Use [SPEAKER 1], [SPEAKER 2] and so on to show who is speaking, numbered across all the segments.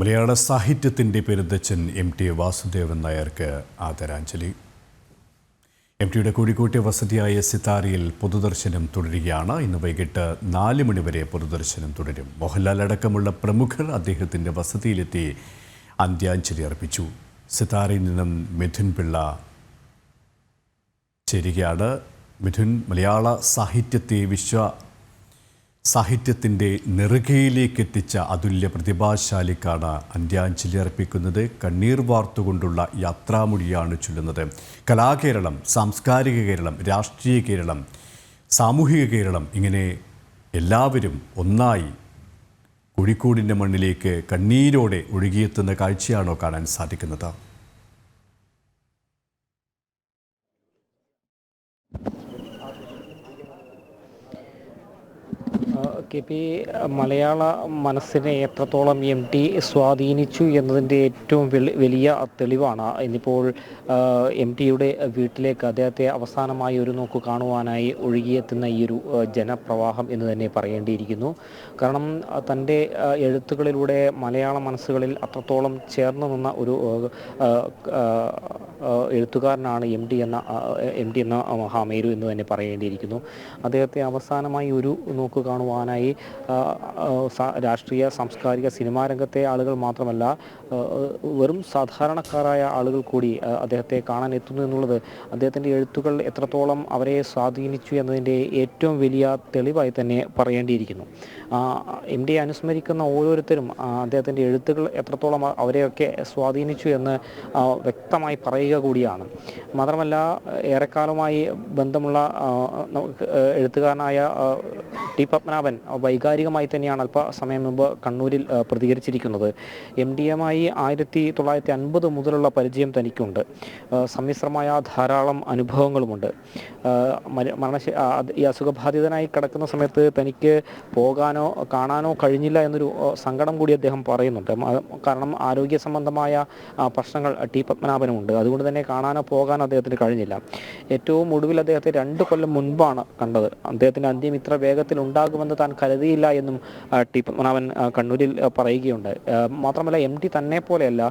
[SPEAKER 1] മലയാള സാഹിത്യത്തിന്റെ പെരുന്തച്ഛൻ M T Vasudevan നായർക്ക് ആദരാഞ്ജലി. എം ടിയുടെ കോഴിക്കോട്ടെ വസതിയായ സിതാരയിൽ പൊതുദർശനം തുടരുകയാണ്. ഇന്ന് വൈകിട്ട് നാല് മണിവരെ പൊതുദർശനം തുടരും. മോഹൻലാൽ അടക്കമുള്ള പ്രമുഖർ അദ്ദേഹത്തിന്റെ വസതിയിലെത്തി അന്ത്യാഞ്ജലി അർപ്പിച്ചു. സിതാരയിൽ നിന്നും മിഥുൻ പിള്ള ചേരുകയാണ്. മിഥുൻ മലയാള സാഹിത്യത്തെ വിശ്വ സാഹിത്യത്തിന്റെ നെറുകയിലേക്ക് എത്തിച്ച അതുല്യ പ്രതിഭാശാലിക്കാണ് അന്ത്യാഞ്ജലി അർപ്പിക്കുന്നത്. കണ്ണീർ വാർത്തുകൊണ്ടുള്ള യാത്രാമൊഴിയാണ് ചൊല്ലുന്നത്. കലാകേരളം സാംസ്കാരിക കേരളം രാഷ്ട്രീയ കേരളം സാമൂഹിക കേരളം ഇങ്ങനെ എല്ലാവരും ഒന്നായി കോഴിക്കോടിന്റെ മണ്ണിലേക്ക് കണ്ണീരോടെ ഒഴുകിയെത്തുന്ന കാഴ്ചയാണോ കാണാൻ സാധിക്കുന്നത്?
[SPEAKER 2] കെ പി മലയാള മനസ്സിനെ എത്രത്തോളം എം ടി സ്വാധീനിച്ചു എന്നതിന്റെ ഏറ്റവും വലിയ തെളിവാണ്. ഇന്നിപ്പോൾ എം ടിയുടെ വീട്ടിലേക്ക് അദ്ദേഹത്തെ അവസാനമായി ഒരു നോക്ക് കാണുവാനായി ഒഴുകിയെത്തുന്ന ഈ ഒരു ജനപ്രവാഹം എന്ന് തന്നെ പറയേണ്ടിയിരിക്കുന്നു. കാരണം തന്റെ എഴുത്തുകളിലൂടെ മലയാള മനസ്സുകളിൽ അത്രത്തോളം ചേർന്ന് നിന്ന ഒരു എഴുത്തുകാരനാണ് എം ടി എന്ന എം ടി എന്ന മഹാമേരു എന്ന് തന്നെ പറയേണ്ടിയിരിക്കുന്നു. അദ്ദേഹത്തെ അവസാനമായി ഒരു നോക്ക് കാണുവാനായി ആ, രാഷ്ട്രീയ സാംസ്കാരിക സിനിമാ രംഗത്തെ ആളുകൾ മാത്രമല്ല വെറും സാധാരണക്കാരായ ആളുകൾ കൂടി അദ്ദേഹത്തെ കാണാൻ എത്തുന്നു എന്നുള്ളത് അദ്ദേഹത്തിന്റെ എഴുത്തുകൾ എത്രത്തോളം അവരെ സ്വാധീനിച്ചു എന്നതിന്റെ ഏറ്റവും വലിയ തെളിവായി തന്നെ പറയേണ്ടിയിരിക്കുന്നു. എം ഡി അനുസ്മരിക്കുന്ന ഓരോരുത്തരും അദ്ദേഹത്തിന്റെ എഴുത്തുകൾ എത്രത്തോളം അവരെയൊക്കെ സ്വാധീനിച്ചു എന്ന് വ്യക്തമായി പറയുക കൂടിയാണ്. മാത്രമല്ല ഏറെക്കാലമായി ബന്ധമുള്ള എഴുത്തുകാരനായ ടി പത്മനാഭൻ വൈകാരികമായി തന്നെയാണ് അല്പസമയം മുമ്പ് കണ്ണൂരിൽ പ്രതികരിച്ചിരിക്കുന്നത്. എം ഡി എമായി ആയിരത്തി തൊള്ളായിരത്തി അൻപത് മുതലുള്ള പരിചയം തനിക്കുണ്ട്. സമ്മിശ്രമായ ധാരാളം അനുഭവങ്ങളുമുണ്ട്. മരണ മരണശ ഈ അസുഖബാധിതനായി കിടക്കുന്ന സമയത്ത് തനിക്ക് പോകാനോ കാണാനോ കഴിഞ്ഞില്ല എന്നൊരു സങ്കടം കൂടി അദ്ദേഹം പറയുന്നുണ്ട്. കാരണം ആരോഗ്യ സംബന്ധമായ പ്രശ്നങ്ങൾ ടി പത്മനാഭനുമുണ്ട്. അതുകൊണ്ട് തന്നെ കാണാനോ പോകാനോ അദ്ദേഹത്തിന് കഴിഞ്ഞില്ല. ഏറ്റവും ഒടുവിൽ അദ്ദേഹത്തെ രണ്ട് കൊല്ലം മുൻപാണ് കണ്ടത്. അദ്ദേഹത്തിന്റെ അന്ത്യം ഇത്ര വേഗത്തിൽ ഉണ്ടാകുമെന്ന് താൻ കരുതിയില്ല എന്നും ടി പത്മനാഭൻ കണ്ണൂരിൽ പറയുകയുണ്ട് മാത്രമല്ല എം ടി തന്നെ പോലെയല്ല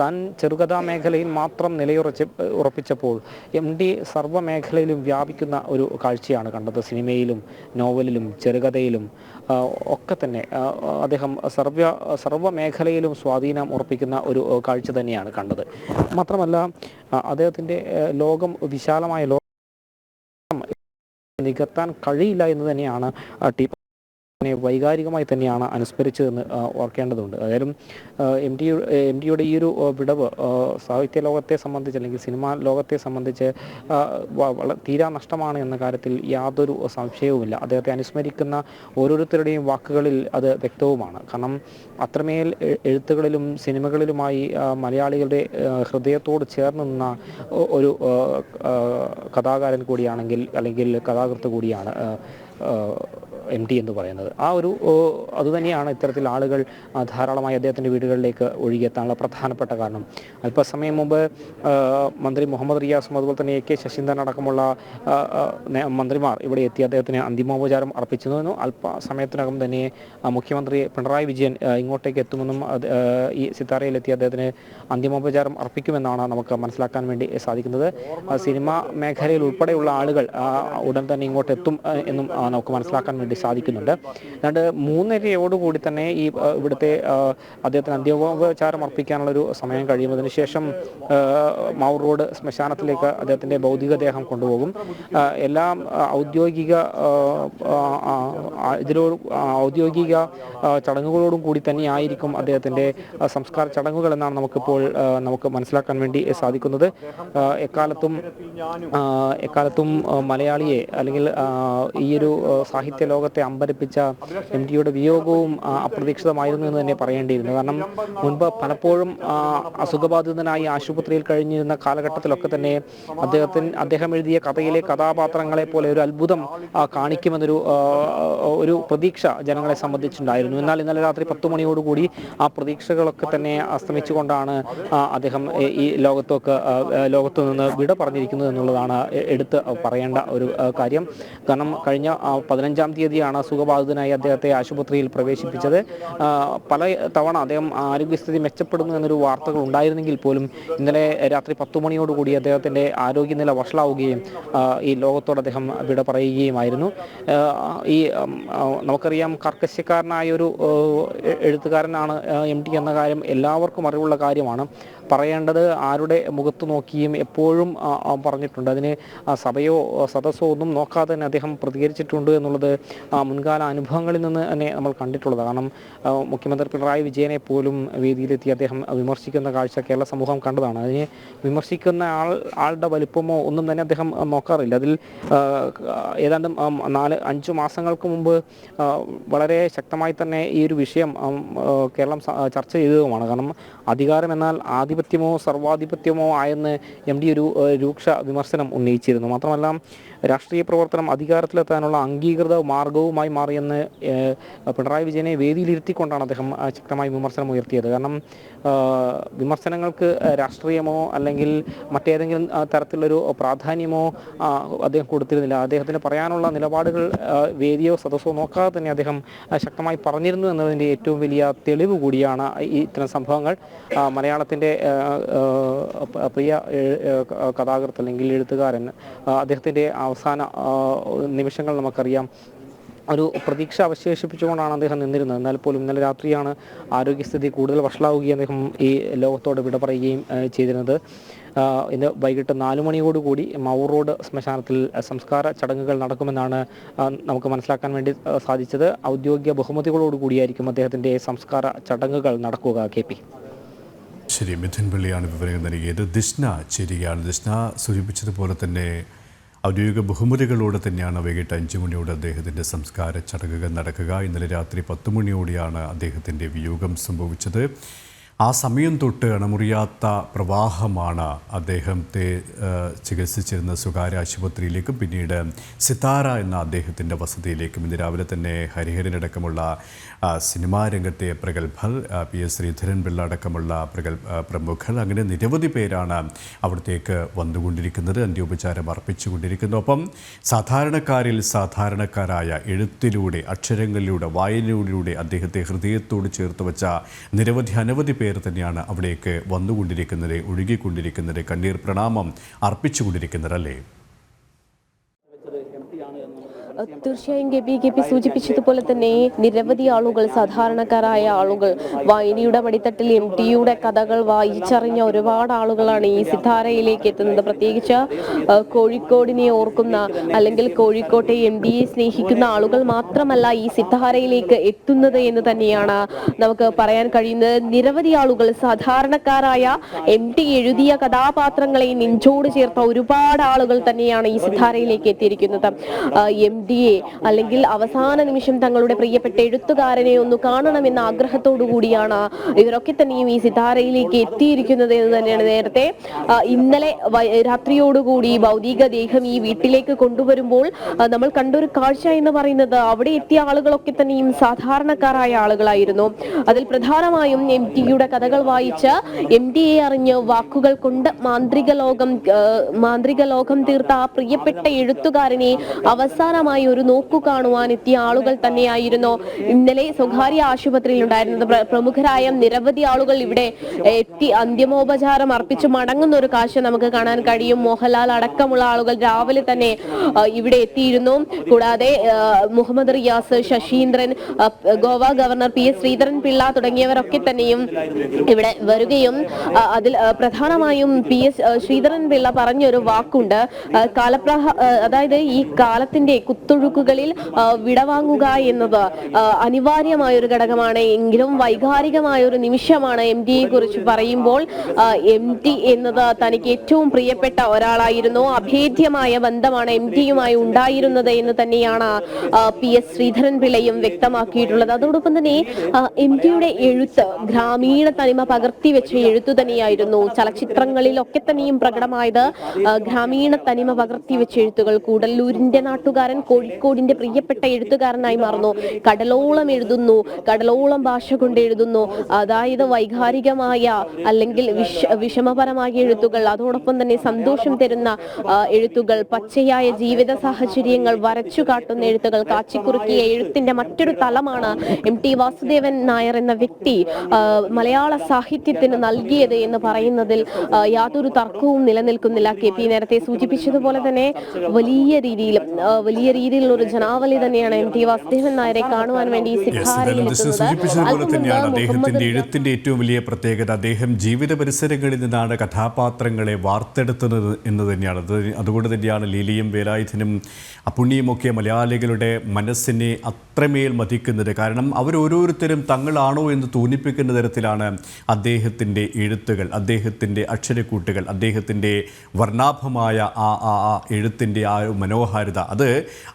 [SPEAKER 2] താൻ ചെറുകഥാ മേഖലയിൽ മാത്രം നിലയുറച്ച് ഉറപ്പിച്ചപ്പോൾ എം ടി സർവ മേഖലയിലും വ്യാപിക്കുന്ന ഒരു കാഴ്ചയാണ് കണ്ടത്. സിനിമയിലും നോവലിലും ചെറുകഥയിലും ഒക്കെ തന്നെ. അദ്ദേഹം സർവ മേഖലയിലും സ്വാധീനം ഉറപ്പിക്കുന്ന ഒരു കാഴ്ച തന്നെയാണ് കണ്ടത്. മാത്രമല്ല അദ്ദേഹത്തിന്റെ ലോകം വിശാലമായ ലോകം നികത്താൻ കഴിയില്ല എന്ന് തന്നെയാണ് ടി നെ വൈകാരികമായി തന്നെയാണ് അനുസ്മരിച്ചതെന്ന് ഓർക്കേണ്ടതുണ്ട്. ഏതായാലും എം ടി എം ടിയുടെ ഈ ഒരു വിടവ് സാഹിത്യ ലോകത്തെ സംബന്ധിച്ച് അല്ലെങ്കിൽ സിനിമാ ലോകത്തെ സംബന്ധിച്ച് തീരാ നഷ്ടമാണ് എന്ന കാര്യത്തിൽ യാതൊരു സംശയവുമില്ല. അദ്ദേഹത്തെ അനുസ്മരിക്കുന്ന ഓരോരുത്തരുടെയും വാക്കുകളിൽ അത് വ്യക്തവുമാണ്. കാരണം അത്രമേൽ എഴുത്തുകളിലും സിനിമകളിലുമായി മലയാളികളുടെ ഹൃദയത്തോട് ചേർന്ന് നിന്ന ഒരു കഥാകാരൻ കൂടിയാണെങ്കിൽ അല്ലെങ്കിൽ കഥാകൃത്ത് കൂടിയാണ് എം ടി എന്ന് പറയുന്നത്. ആ ഒരു അതുതന്നെയാണ് ഇത്തരത്തിൽ ആളുകൾ ധാരാളമായി അദ്ദേഹത്തിന്റെ വീടുകളിലേക്ക് ഒഴുകിയെത്താനുള്ള പ്രധാനപ്പെട്ട കാരണം. അല്പസമയം മുമ്പ് മന്ത്രി മുഹമ്മദ് റിയാസും അതുപോലെ തന്നെ എ കെ ശശീന്ദ്രൻ അടക്കമുള്ള മന്ത്രിമാർ ഇവിടെ എത്തി അദ്ദേഹത്തിന് അന്തിമോപചാരം അർപ്പിച്ചിരുന്നു അല്പസമയത്തിനകം തന്നെ മുഖ്യമന്ത്രി പിണറായി വിജയൻ ഇങ്ങോട്ടേക്ക് എത്തുമെന്നും ഈ സിത്താരയിലെത്തി അദ്ദേഹത്തിന് അന്തിമോപചാരം അർപ്പിക്കുമെന്നാണ് നമുക്ക് മനസ്സിലാക്കാൻ വേണ്ടി സാധിക്കുന്നത്. സിനിമാ മേഖലയിൽ ഉൾപ്പെടെയുള്ള ആളുകൾ ഉടൻ തന്നെ ഇങ്ങോട്ട് എത്തും എന്നും നമുക്ക് മനസ്സിലാക്കാൻ വേണ്ടി സാധിക്കുന്നുണ്ട്. അതുകൊണ്ട് മൂന്നരയോടുകൂടി തന്നെ ഈ ഇവിടുത്തെ അദ്ദേഹത്തിന് അന്ത്യോപചാരം അർപ്പിക്കാനുള്ള ഒരു സമയം കഴിയുന്നതിന് ശേഷം മൗർ റോഡ് ശ്മശാനത്തിലേക്ക് അദ്ദേഹത്തിന്റെ ഭൗതികദേഹം കൊണ്ടുപോകും. എല്ലാ ഔദ്യോഗിക ഇതിലോട് ഔദ്യോഗിക ചടങ്ങുകളോടും കൂടി തന്നെയായിരിക്കും അദ്ദേഹത്തിന്റെ സംസ്കാര ചടങ്ങുകൾ എന്നാണ് നമുക്കിപ്പോൾ നമുക്ക് മനസ്സിലാക്കാൻ വേണ്ടി സാധിക്കുന്നത്. എക്കാലത്തും എക്കാലത്തും മലയാളിയെ അല്ലെങ്കിൽ ഈയൊരു സാഹിത്യ ലോക ലോകത്തെ അമ്പരപ്പിച്ച എം ടിയുടെ വിയോഗവും അപ്രതീക്ഷിതമായിരുന്നു എന്ന് തന്നെ പറയേണ്ടിയിരുന്നു. കാരണം മുൻപ് പലപ്പോഴും അസുഖബാധിതനായി ആശുപത്രിയിൽ കഴിഞ്ഞിരുന്ന കാലഘട്ടത്തിലൊക്കെ തന്നെ അദ്ദേഹത്തിന് അദ്ദേഹം എഴുതിയ കഥയിലെ കഥാപാത്രങ്ങളെ പോലെ ഒരു അത്ഭുതം കാണിക്കുമെന്നൊരു ഒരു പ്രതീക്ഷ ജനങ്ങളെ സംബന്ധിച്ചുണ്ടായിരുന്നു. എന്നാൽ ഇന്നലെ രാത്രി പത്തു മണിയോടുകൂടി ആ പ്രതീക്ഷകളൊക്കെ തന്നെ അസ്തമിച്ചുകൊണ്ടാണ് അദ്ദേഹം ഈ- ലോകത്തൊക്കെ ലോകത്ത് നിന്ന് വിട പറഞ്ഞിരിക്കുന്നത് എന്നുള്ളതാണ് എടുത്ത് പറയേണ്ട ഒരു കാര്യം. കാരണം കഴിഞ്ഞ പതിനഞ്ചാം തീയതി കോടതിയാണ് സുഖബാധിതനായി അദ്ദേഹത്തെ ആശുപത്രിയിൽ പ്രവേശിപ്പിച്ചത്. പല തവണ അദ്ദേഹം ആരോഗ്യസ്ഥിതി മെച്ചപ്പെടുന്നു എന്നൊരു വാർത്തകൾ ഉണ്ടായിരുന്നെങ്കിൽ പോലും ഇന്നലെ രാത്രി പത്തു മണിയോടുകൂടി അദ്ദേഹത്തിന്റെ ആരോഗ്യനില വഷളാവുകയും ഈ ലോകത്തോട് അദ്ദേഹം വിട പറയുകയുമായിരുന്നു. ഈ നമുക്കറിയാം കർക്കശക്കാരനായ ഒരു എഴുത്തുകാരനാണ് എം ടി എന്ന കാര്യം എല്ലാവർക്കും അറിവുള്ള കാര്യമാണ്. പറയേണ്ടത് ആരുടെ മുഖത്ത് നോക്കിയും എപ്പോഴും പറഞ്ഞിട്ടുണ്ട്. അതിന് സഭയോ സദസ്സോ ഒന്നും നോക്കാതെ തന്നെ അദ്ദേഹം പ്രതികരിച്ചിട്ടുണ്ട് എന്നുള്ളത് മുൻകാല അനുഭവങ്ങളിൽ നിന്ന് തന്നെ നമ്മൾ കണ്ടിട്ടുള്ളത്. കാരണം മുഖ്യമന്ത്രി പിണറായി വിജയനെ പോലും വേദിയിലെത്തി അദ്ദേഹം വിമർശിക്കുന്ന കാഴ്ച കേരള സമൂഹം കണ്ടതാണ്. അതിനെ വിമർശിക്കുന്ന ആൾ ആളുടെ വലുപ്പമോ ഒന്നും തന്നെ അദ്ദേഹം നോക്കാറില്ല. അതിൽ ഏതാണ്ട് നാല് അഞ്ചു മാസങ്ങൾക്ക് മുമ്പ് വളരെ ശക്തമായി തന്നെ ഈ ഒരു വിഷയം കേരളം ചർച്ച ചെയ്തതുമാണ്. കാരണം അധികാരം എന്നാൽ ആധിപത്യമോ സർവാധിപത്യമോ ആയെന്ന് എം ഡി ഒരു രൂക്ഷ വിമർശനം ഉന്നയിച്ചിരുന്നു. മാത്രമല്ല രാഷ്ട്രീയ പ്രവർത്തനം അധികാരത്തിലെത്താനുള്ള അംഗീകൃത മാർഗവുമായി മാറിയെന്ന് പിണറായി വിജയനെ വേദിയിലിരുത്തിക്കൊണ്ടാണ് അദ്ദേഹം ശക്തമായി വിമർശനം ഉയർത്തിയത്. കാരണം വിമർശനങ്ങൾക്ക് രാഷ്ട്രീയമോ അല്ലെങ്കിൽ മറ്റേതെങ്കിലും തരത്തിലുള്ളൊരു പ്രാധാന്യമോ അദ്ദേഹം കൊടുത്തിരുന്നില്ല. അദ്ദേഹത്തിന് പറയാനുള്ള നിലപാടുകൾ വേദിയോ സദസ്സോ നോക്കാതെ തന്നെ അദ്ദേഹം ശക്തമായി പറഞ്ഞിരുന്നു എന്നതിന്റെ ഏറ്റവും വലിയ തെളിവ് കൂടിയാണ് ഇത്തരം സംഭവങ്ങൾ. മലയാളത്തിന്റെ പ്രിയ കഥാകൃത്ത് അല്ലെങ്കിൽ എഴുത്തുകാരൻ അദ്ദേഹത്തിന്റെ അവസാന നിമിഷങ്ങൾ നമുക്കറിയാം. ഒരു പ്രതീക്ഷ അവശേഷിപ്പിച്ചുകൊണ്ടാണ് അദ്ദേഹം നിന്നിരുന്നത്. എന്നാൽ പോലും ഇന്നലെ രാത്രിയാണ് ആരോഗ്യസ്ഥിതി കൂടുതൽ വഷളാവുകയും അദ്ദേഹം ഈ ലോകത്തോട് വിട പറയുകയും ചെയ്തിരുന്നത്. ഇന്ന് വൈകിട്ട് നാലു മണിയോടുകൂടി മൗർ റോഡ് ശ്മശാനത്തിൽ സംസ്കാര ചടങ്ങുകൾ നടക്കുമെന്നാണ് നമുക്ക് മനസ്സിലാക്കാൻ വേണ്ടി സാധിച്ചത്. ഔദ്യോഗിക ബഹുമതികളോടുകൂടിയായിരിക്കും അദ്ദേഹത്തിന്റെ സംസ്കാര ചടങ്ങുകൾ നടക്കുക കെ
[SPEAKER 1] ശരി മിഥുൻ പിള്ളിയാണ് വിവരങ്ങൾ നൽകിയത്. ദിഷ്ണ ചേരുകയാണ് ദിഷ്ണ സൂചിപ്പിച്ചതുപോലെ തന്നെ ഔദ്യോഗിക ബഹുമതികളോടെ തന്നെയാണ് വൈകിട്ട് അഞ്ച് മണിയോടെ അദ്ദേഹത്തിന്റെ സംസ്കാര ചടങ്ങുകൾ നടക്കുക. ഇന്നലെ രാത്രി പത്ത് മണിയോടെയാണ് അദ്ദേഹത്തിന്റെ വിയോഗം സംഭവിച്ചത്. ആ സമയം തൊട്ട് അണമുറിയാത്ത പ്രവാഹമാണ് അദ്ദേഹത്തെ ചികിത്സിച്ചിരുന്ന സ്വകാര്യ ആശുപത്രിയിലേക്കും പിന്നീട് സിതാര എന്ന അദ്ദേഹത്തിന്റെ വസതിയിലേക്കും ഇന്ന് രാവിലെ തന്നെ ഹരിഹരനടക്കമുള്ള സിനിമാ രംഗത്തെ പ്രഗത്ഭർ പി എസ് ശ്രീധരൻ പിള്ള അടക്കമുള്ള പ്രഗൽ പ്രമുഖർ അങ്ങനെ നിരവധി പേരാണ് അവിടത്തേക്ക് വന്നുകൊണ്ടിരിക്കുന്നത് അന്ത്യോപചാരം അർപ്പിച്ചുകൊണ്ടിരിക്കുന്നു. ഒപ്പം സാധാരണക്കാരിൽ സാധാരണക്കാരായ എഴുത്തിലൂടെ അക്ഷരങ്ങളിലൂടെ വായനയിലൂടെ അദ്ദേഹത്തെ ഹൃദയത്തോട് ചേർത്ത് വെച്ച നിരവധി അനവധി പേർ തന്നെയാണ് അവിടേക്ക് വന്നുകൊണ്ടിരിക്കുന്നത് ഒഴുകിക്കൊണ്ടിരിക്കുന്നത് കണ്ണീർ പ്രണാമം അർപ്പിച്ചുകൊണ്ടിരിക്കുന്നത് അല്ലേ?
[SPEAKER 3] തീർച്ചയായും ഗബി ഗബി സൂചിപ്പിച്ചതുപോലെ തന്നെ നിരവധി ആളുകൾ സാധാരണക്കാരായ ആളുകൾ വായനയുടെ മടിത്തട്ടിൽ എം ടിയുടെ കഥകൾ വായിച്ചറിഞ്ഞ ഒരുപാട് ആളുകളാണ് ഈ സിതാരയിലേക്ക് എത്തുന്നത്. പ്രത്യേകിച്ച് കോഴിക്കോടിനെ ഓർക്കുന്ന അല്ലെങ്കിൽ കോഴിക്കോട്ടെ എം ഡിയെ സ്നേഹിക്കുന്ന ആളുകൾ മാത്രമല്ല ഈ സിതാരയിലേക്ക് എത്തുന്നത് എന്ന് തന്നെയാണ് നമുക്ക് പറയാൻ കഴിയുന്നത്. നിരവധി ആളുകൾ സാധാരണക്കാരായ എം ടി എഴുതിയ കഥാപാത്രങ്ങളെ നെഞ്ചോട് ചേർത്ത ഒരുപാട് ആളുകൾ തന്നെയാണ് ഈ സിതാരയിലേക്ക് എത്തിയിരിക്കുന്നത്. എം ഡി അല്ലെങ്കിൽ അവസാന നിമിഷം തങ്ങളുടെ പ്രിയപ്പെട്ട എഴുത്തുകാരനെ ഒന്ന് കാണണമെന്ന ആഗ്രഹത്തോടു കൂടിയാണ് ഇവരൊക്കെ തന്നെയും ഈ സിതാരയിലേക്ക് എത്തിയിരിക്കുന്നത് എന്ന് തന്നെയാണ് നേരത്തെ ഇന്നലെ രാത്രിയോടുകൂടി ഭൗതിക ദേഹം ഈ വീട്ടിലേക്ക് കൊണ്ടുവരുമ്പോൾ നമ്മൾ കണ്ടൊരു കാഴ്ച എന്ന് പറയുന്നത് അവിടെ എത്തിയ ആളുകളൊക്കെ തന്നെയും സാധാരണക്കാരായ ആളുകളായിരുന്നു. അതിൽ പ്രധാനമായും എം ടിയുടെ കഥകൾ വായിച്ച് എം ടിയെ അറിഞ്ഞ് വാക്കുകൾ കൊണ്ട് മാന്ത്രിക ലോകം മാന്ത്രിക ലോകം തീർത്ത ആ പ്രിയപ്പെട്ട എഴുത്തുകാരനെ അവസാനമായി ഒരു നോക്കു കാണുവാൻ എത്തിയ ആളുകൾ തന്നെയായിരുന്നു. ഇന്നലെ സ്വകാര്യ ആശുപത്രിയിൽ ഉണ്ടായിരുന്നത് പ്രമുഖരായ നിരവധി ആളുകൾ ഇവിടെ എത്തി അന്തിമോപചാരം അർപ്പിച്ച് മടങ്ങുന്ന ഒരു കാഴ്ച നമുക്ക് കാണാൻ കഴിയും. മോഹൻലാൽ അടക്കമുള്ള ആളുകൾ രാവിലെ തന്നെ ഇവിടെ എത്തിയിരുന്നു. കൂടാതെ Muhammad Riyas Saseendran Goa governor P S Sreedharan Pillai തുടങ്ങിയവരൊക്കെ തന്നെയും ഇവിടെ വരികയും അതിൽ പ്രധാനമായും പി എസ് ശ്രീധരൻ പിള്ള പറഞ്ഞൊരു വാക്കുണ്ട്. കാലപ്രഹ അതായത് ഈ കാലത്തിന്റെ കുത്തൊഴുക്കുകളിൽ ആ, വിടവാങ്ങുക എന്നത് അനിവാര്യമായ ഒരു ഘടകമാണ്. എങ്കിലും വൈകാരികമായ ഒരു നിമിഷമാണ് എം ഡിയെ കുറിച്ച് പറയുമ്പോൾ എം ടി എന്നത് തനിക്ക് ഏറ്റവും പ്രിയപ്പെട്ട ഒരാളായിരുന്നു. അഭേദ്യമായ ബന്ധമാണ് എം ടിയുമായി ഉണ്ടായിരുന്നത് എന്ന് തന്നെയാണ് പി എസ് ശ്രീധരൻ പിള്ളയും വ്യക്തമാക്കിയിട്ടുള്ളത്. അതോടൊപ്പം തന്നെ എം ടിയുടെ എഴുത്ത് ഗ്രാമീണ തനിമ പകർത്തി വെച്ച എഴുത്തു തന്നെയായിരുന്നു. ചലച്ചിത്രങ്ങളിലൊക്കെ തന്നെയും പ്രകടമായത് ഗ്രാമീണ തനിമ പകർത്തി വെച്ച എഴുത്തുകൾ. കൂടല്ലൂരിന്റെ നാട്ടുകാരൻ കോഴിക്കോടിന്റെ പ്രിയപ്പെട്ട എഴുത്തുകാരനായി മാറുന്നു. കടലോളം എഴുതുന്നു കടലോളം ഭാഷ കൊണ്ട് എഴുതുന്നു. അതായത് വൈകാരികമായ അല്ലെങ്കിൽ വിഷ വിഷമപരമായ എഴുത്തുകൾ അതോടൊപ്പം തന്നെ സന്തോഷം തരുന്ന എഴുത്തുകൾ പച്ചയായ ജീവിത സാഹചര്യങ്ങൾ വരച്ചു കാട്ടുന്ന എഴുത്തുകൾ കാച്ചിക്കുറുക്കിയ എഴുത്തിന്റെ മറ്റൊരു തലമാണ് എം ടി വാസുദേവൻ നായർ എന്ന വ്യക്തി മലയാള സാഹിത്യത്തിന് നൽകിയത് എന്ന് പറയുന്നതിൽ യാതൊരു തർക്കവും നിലനിൽക്കുന്നില്ല. കെ പി നേരത്തെ സൂചിപ്പിച്ചതുപോലെ തന്നെ വലിയ രീതിയിൽ വലിയ വലിയ രീതിയിലുള്ള ഒരു ജനാവലി തന്നെയാണ് എം ടി വാസുദേവൻ നായരെ കാണുവാൻ വേണ്ടി
[SPEAKER 1] സൂചിപ്പിച്ചതുപോലെ തന്നെയാണ് അദ്ദേഹത്തിന്റെ എഴുത്തിന്റെ ഏറ്റവും വലിയ പ്രത്യേകത. അദ്ദേഹം ജീവിത പരിസരങ്ങളിൽ നിന്നാണ് കഥാപാത്രങ്ങളെ വാർത്തെടുത്തത് എന്ന് തന്നെയാണ്. അത് അതുകൊണ്ട് തന്നെയാണ് ലീലിയും വേലായുധനും അപ്പുണ്ണിയുമൊക്കെ മലയാളികളുടെ മനസ്സിനെ അത്രമേൽ മതിക്കുന്നത്. കാരണം അവരോരോരുത്തരും തങ്ങളാണോ എന്ന് തോന്നിപ്പിക്കുന്ന തരത്തിലാണ് അദ്ദേഹത്തിന്റെ എഴുത്തുകൾ അദ്ദേഹത്തിന്റെ അക്ഷരക്കൂട്ടുകൾ അദ്ദേഹത്തിന്റെ വർണാഭമായ ആ ആ ആ എഴുത്തിന്റെ ആ മനോഹാരിത. അത്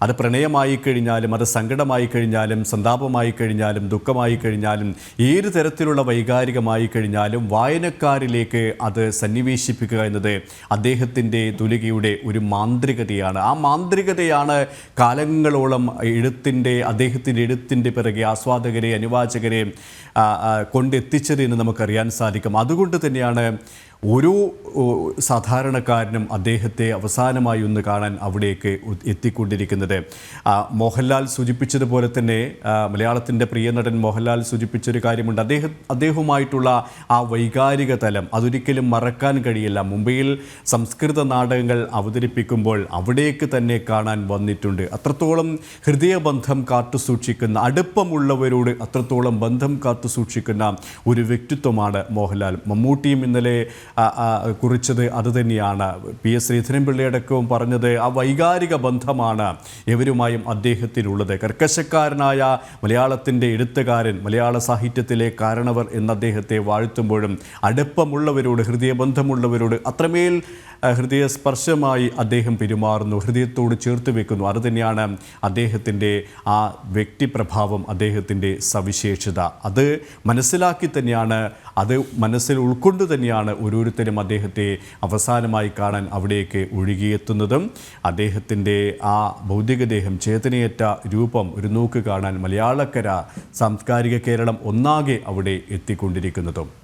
[SPEAKER 1] അത് പ്രണയമായി കഴിഞ്ഞാലും അത് സങ്കടമായി കഴിഞ്ഞാലും സന്താപമായി കഴിഞ്ഞാലും ദുഃഖമായി കഴിഞ്ഞാലും ഏത് തരത്തിലുള്ള വൈകാരികമായി കഴിഞ്ഞാലും വായനക്കാരിലേക്ക് അത് സന്നിവേശിപ്പിക്കുക എന്നത് അദ്ദേഹത്തിന്റെ തുലികയുടെ ഒരു മാന്ത്രികതയാണ്. ആ മാന്ത്രികതയാണ് കാലങ്ങളോളം എഴുത്തിന്റെ അദ്ദേഹത്തിന്റെ എഴുത്തിന്റെ പിറകെ ആസ്വാദകരെ അനുവാചകരെ കൊണ്ടെത്തിച്ചത് എന്ന് നമുക്കറിയാൻ സാധിക്കും. അതുകൊണ്ട് തന്നെയാണ് ഓരോ സാധാരണക്കാരനും അദ്ദേഹത്തെ അവസാനമായി ഒന്ന് കാണാൻ അവിടേക്ക് എത്തിക്കൊണ്ടിരിക്കുന്നത്. മോഹൻലാൽ സൂചിപ്പിച്ചതുപോലെ തന്നെ മലയാളത്തിന്റെ പ്രിയ നടൻ മോഹൻലാൽ സൂചിപ്പിച്ചൊരു കാര്യമുണ്ട്. അദ്ദേഹം അദ്ദേഹവുമായിട്ടുള്ള ആ വൈകാരിക തലം അതൊരിക്കലും മറക്കാൻ കഴിയില്ല. മുംബൈയിൽ സംസ്കൃത നാടകങ്ങൾ അവതരിപ്പിക്കുമ്പോൾ അവിടേക്ക് തന്നെ കാണാൻ വന്നിട്ടുണ്ട്. അത്രത്തോളം ഹൃദയബന്ധം കാത്തു സൂക്ഷിക്കുന്ന അടുപ്പമുള്ളവരോട് അത്രത്തോളം ബന്ധം കാത്തു സൂക്ഷിക്കുന്ന ഒരു വ്യക്തിത്വമാണ് മോഹൻലാൽ. മമ്മൂട്ടിയും ഇന്നലെ കുറിച്ചത് അത് തന്നെയാണ്. പി എസ് ശ്രീധരൻപിള്ളയടക്കവും പറഞ്ഞത് ആ വൈകാരിക ബന്ധമാണ് എവരുമായും അദ്ദേഹത്തിനുള്ളത് കർക്കശക്കാരനായ മലയാളത്തിന്റെ എഴുത്തുകാരൻ മലയാള സാഹിത്യത്തിലെ കാരണവർ എന്ന അദ്ദേഹത്തെ വാഴ്ത്തുമ്പോഴും അടുപ്പമുള്ളവരോട് ഹൃദയബന്ധമുള്ളവരോട് അത്രമേൽ ഹൃദയസ്പർശമായി അദ്ദേഹം പെരുമാറുന്നു ഹൃദയത്തോട് ചേർത്ത് വെക്കുന്നു. അത് തന്നെയാണ് അദ്ദേഹത്തിന്റെ ആ വ്യക്തിപ്രഭാവം അദ്ദേഹത്തിന്റെ സവിശേഷത. അത് മനസ്സിലാക്കി തന്നെയാണ് അത് മനസ്സിൽ ഉൾക്കൊണ്ട് തന്നെയാണ് ഓരോരുത്തരും അദ്ദേഹത്തെ അവസാനമായി കാണാൻ അവിടേക്ക് ഒഴുകിയെത്തുന്നതും. അദ്ദേഹത്തിന്റെ ആ ഭൗതികദേഹം ചേതനയേറ്റ രൂപം ഒരു നോക്ക് കാണാൻ മലയാളക്കര സാംസ്കാരിക കേരളം ഒന്നാകെ അവിടെ എത്തിക്കൊണ്ടിരിക്കുന്നതും.